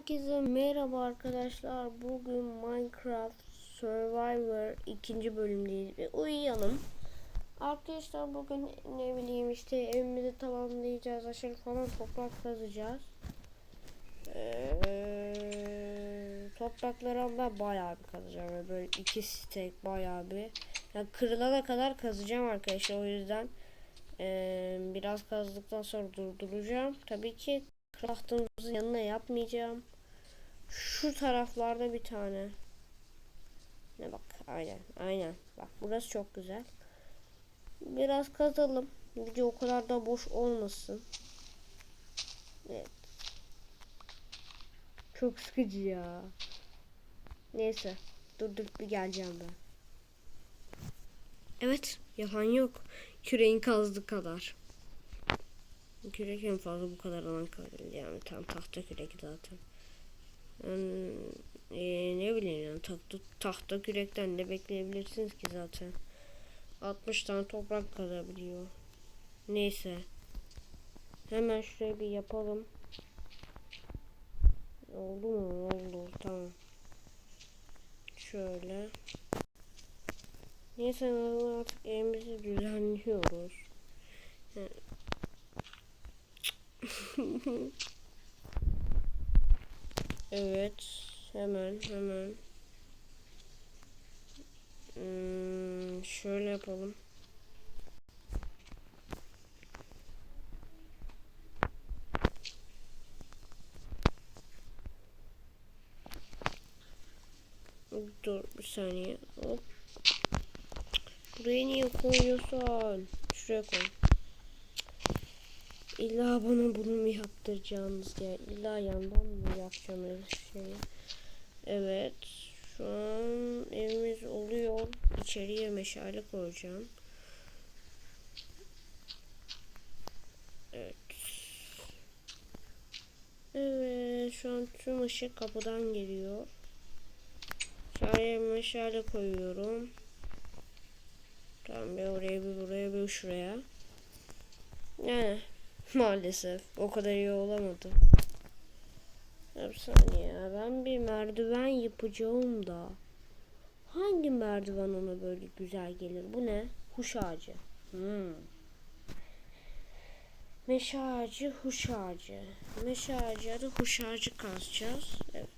Herkese merhaba arkadaşlar. Bugün Minecraft Survivor ikinci bölümdeyiz ve uyuyalım. Arkadaşlar bugün ne bileyim işte evimizi tamamlayacağız. Aşırı falan toprak kazacağız. Ee, toprakları ama bayağı bir kazacağım. Böyle iki stek bayağı bir. Yani kırılana kadar kazacağım arkadaşlar. O yüzden ee, biraz kazdıktan sonra durduracağım. Tabii ki craftımızın yanına yapmayacağım. Şu taraflarda bir tane. Ne bak aynen aynen. Bak burası çok güzel. Biraz kazalım. Video o kadar da boş olmasın. Evet. Çok sıkıcı ya. Neyse. Durdurup bir geleceğim ben. Evet. Yalan yok. Küreğin kazdığı kadar. Kürek en fazla bu kadar alan kalır. Yani tam tahta kürek zaten. E, ne bileyim yani tahta, tahta kürekten ne bekleyebilirsiniz ki zaten. 60 tane toprak kalabiliyor. Neyse. Hemen şuraya bir yapalım. Oldu mu? Oldu. Tamam. Şöyle. Neyse artık evimizi düzenliyoruz. Yani evet. Hemen hemen. Hmm, şöyle yapalım. Dur bir saniye. Hop. Buraya niye koyuyorsun? Şuraya koy. İlla bana bunu mu yaptıracaksınız ya? İlla yandan mı yapacağım öyle şeyi? Evet. Şu an evimiz oluyor. İçeriye meşale koyacağım. Evet. Evet. Şu an tüm ışık kapıdan geliyor. Şuraya meşale koyuyorum. Tamam bir oraya bir buraya bir şuraya. Yani maalesef o kadar iyi olamadı. Bir saniye ben bir merdiven yapacağım da. Hangi merdiven ona böyle güzel gelir? Bu ne? Huş ağacı. Hmm. Meşe ağacı, huş ağacı. Meşe ağacı da huş ağacı kazacağız. Evet.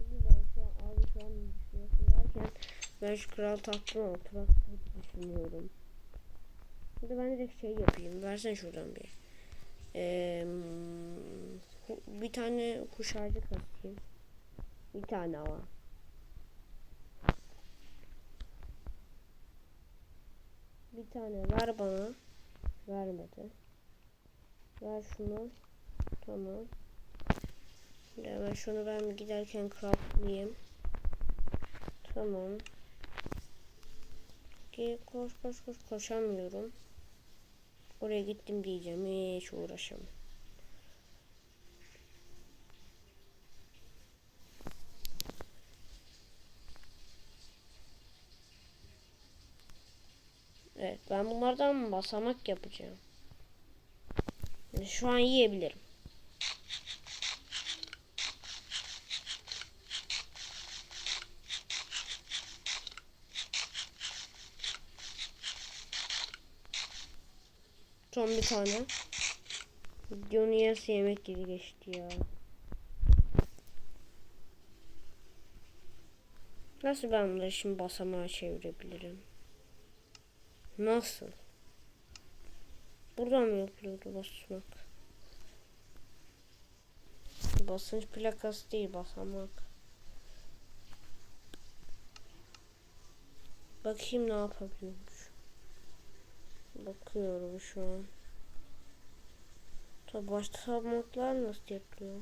Ben şu an abi şu an düşünüyorsun derken ben şu kral tahtına oturak düşünüyorum. Şimdi ben direkt şey yapayım. Versen şuradan bir. Ee, bir tane kuş ağacı kasayım. Bir tane ama. Bir tane ver bana. Vermedi. Ver şunu. Tamam. Şimdi hemen şunu ben giderken craftlayayım. Tamam. Ki koş koş koş koşamıyorum. Oraya gittim diyeceğim. Hiç uğraşamam. Evet ben bunlardan basamak yapacağım. Şu an yiyebilirim. Son bir tane. Videonun yarısı yemek gibi geçti ya. Nasıl ben bunları şimdi basamağa çevirebilirim? Nasıl? Buradan mı yapılıyordu basmak? Basınç plakası değil basamak. Bakayım ne yapabiliyormuş. Bakıyorum şu an. Tabi basamaklar nasıl yapılıyor?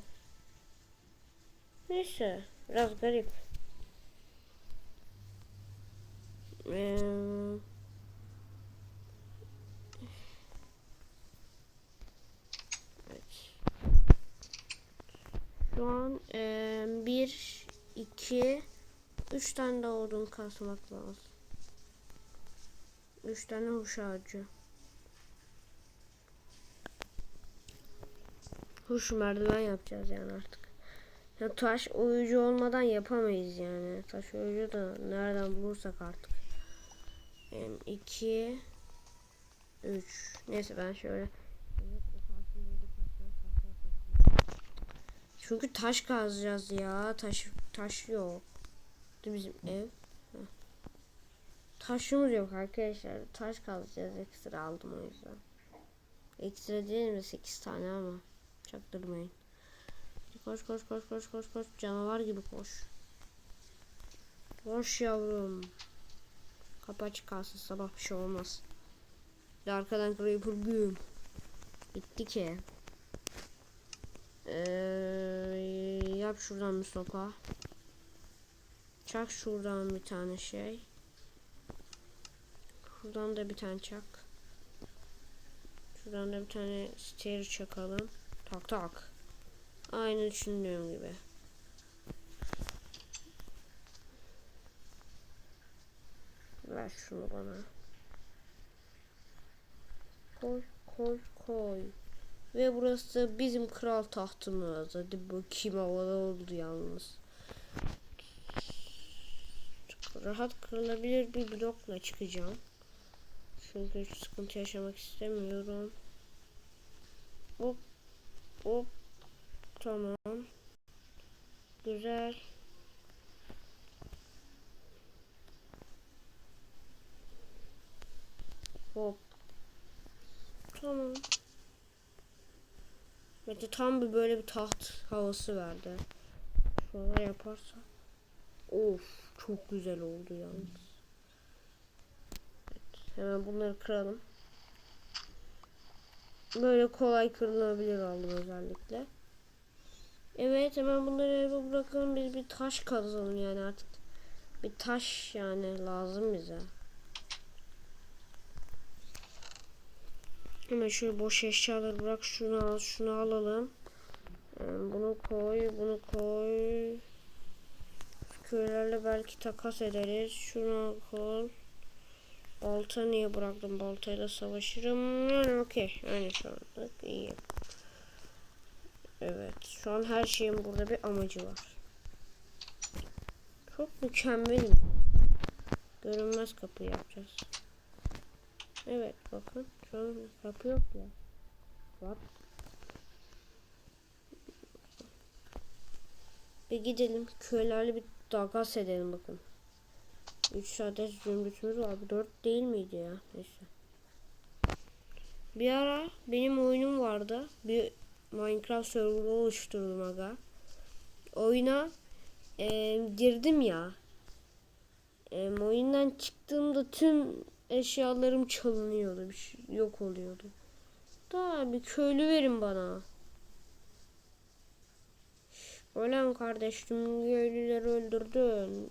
Neyse biraz garip. Ee, Şu an e, bir, iki, üç tane daha odun kasmak lazım. Üç tane huş ağacı. Kuş merdiven yapacağız yani artık. Ya taş oyucu olmadan yapamayız yani. Taş oyucu da nereden bulursak artık. 2 3 Neyse ben şöyle Çünkü taş kazacağız ya. Taş taş yok. Değil bizim ev. Taşımız yok arkadaşlar. Taş kazacağız. Ekstra aldım o yüzden. Ekstra değil mi? 8 tane ama. Çaktırmayın. Koş koş koş koş koş koş. Canavar gibi koş. Koş yavrum. Kapı açık kalsın sabah bir şey olmaz. Bir arkadan Creeper güm. Bitti ki. Ee, yap şuradan bir sopa. Çak şuradan bir tane şey. Şuradan da bir tane çak. Şuradan da bir tane stair çakalım. Tak tak. Aynı düşündüğüm gibi. Ver şunu bana. Koy koy koy. Ve burası bizim kral tahtımız. Hadi bakayım havalı oldu yalnız. Rahat kırılabilir bir blokla çıkacağım. Çünkü hiç sıkıntı yaşamak istemiyorum. Hop. Hop. Tamam. Güzel. Hop. Tamam. Bence tam bir böyle bir taht havası verdi. Şöyle yaparsa. Of çok güzel oldu yalnız. Evet, hemen bunları kıralım. Böyle kolay kırılabilir aldım özellikle. Evet hemen bunları eve bırakalım biz bir taş kazalım yani artık. Bir taş yani lazım bize. Hemen şöyle boş eşyaları bırak şunu al şunu alalım. Yani bunu koy bunu koy. Köylerle belki takas ederiz. Şunu koy. Balta niye bıraktım? Baltayla savaşırım. Yani okey. Yani şu anlık iyi. Evet. Şu an her şeyin burada bir amacı var. Çok mükemmelim. Görünmez kapı yapacağız. Evet bakın. Şu an kapı yok ya. Var. Bir gidelim. Köylerle bir takas edelim bakın. 3 adet zümrütümüz var. Bu 4 değil miydi ya? Neyse. Bir ara benim oyunum vardı. Bir Minecraft server oluşturdum aga. Oyuna e, girdim ya. E, oyundan çıktığımda tüm eşyalarım çalınıyordu. Bir şey yok oluyordu. Da bir köylü verin bana. Ölen kardeşim köylüleri öldürdün.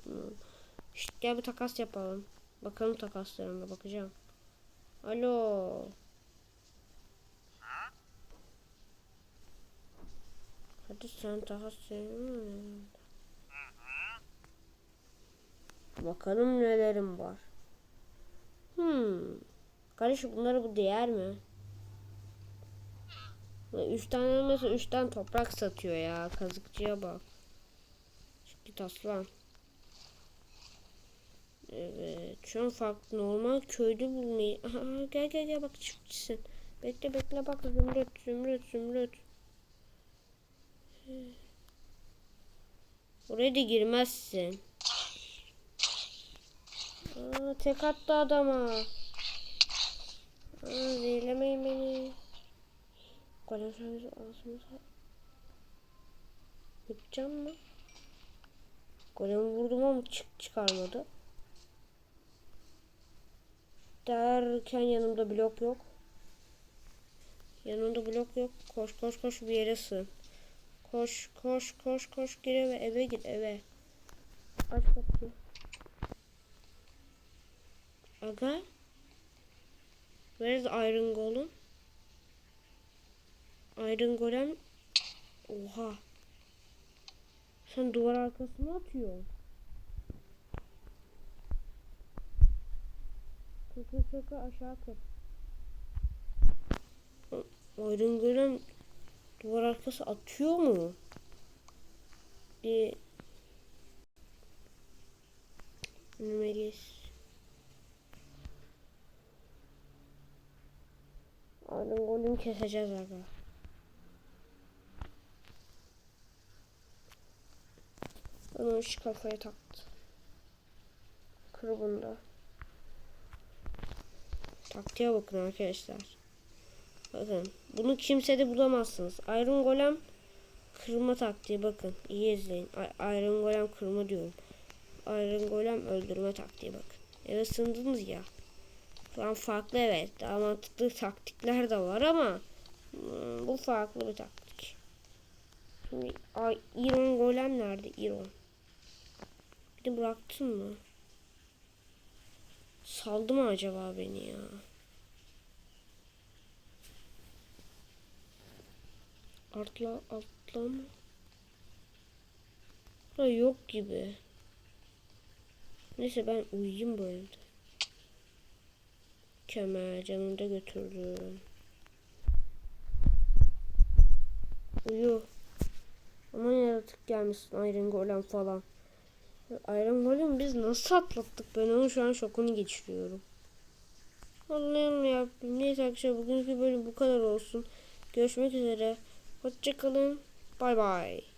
İşte gel bir takas yapalım. Bakalım takaslarına bakacağım. Alo. Hadi sen takas Bakalım nelerim var. Hmm. Kardeşim bunları bu değer mi? Üç tane mesela üç tane toprak satıyor ya. Kazıkçıya bak. Git aslan. Evet. Şu an farklı normal köyde bulmayı. Aha, gel gel gel bak çiftçisin. Bekle bekle bak zümrüt zümrüt zümrüt. Oraya da girmezsin. Aa, tek attı adama. Aa, zehirlemeyin beni. Kalem ağzımıza. Yapacağım mı? Golemi vurdum ama çık çıkarmadı. Derken yanımda blok yok. Yanımda blok yok. Koş koş koş bir yere sığın. Koş koş koş koş gir eve eve gir eve. Aç kapıyı. Aga. Where is Iron Golem? Iron Golem. Oha. Sen duvar arkasına atıyorsun. Kıkır kıkır aşağı kır. Iron Golem Duvar arkası atıyor mu? Bir Önümeyiz. Iron Golem keseceğiz aga. Bana şu kafaya taktı. Kır bunda. Taktiğe bakın arkadaşlar. Bakın bunu kimsede bulamazsınız. Iron Golem kırma taktiği bakın. İyi izleyin. Iron Golem kırma diyorum. Iron Golem öldürme taktiği bakın. Eve sığındınız ya. Şu an farklı evet. Daha mantıklı taktikler de var ama hmm, bu farklı bir taktik. Şimdi Iron Golem nerede? Iron. Bir de bıraktın mı? Saldı mı acaba beni ya? Atla atla mı? Ha, yok gibi. Neyse ben uyuyayım bu evde. Kemer canını da götürdüm. Uyu. Aman yaratık gelmişsin Iron Golem falan. Iron Golem biz nasıl atlattık ben onun şu an şokunu geçiriyorum. Allah'ım ya. Neyse arkadaşlar bugünkü bölüm bu kadar olsun. Görüşmek üzere. Hoşçakalın. Bay bay.